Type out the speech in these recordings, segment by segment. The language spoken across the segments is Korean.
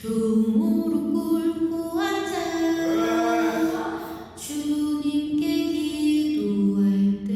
두 주님께 기도할 때.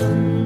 Thank you.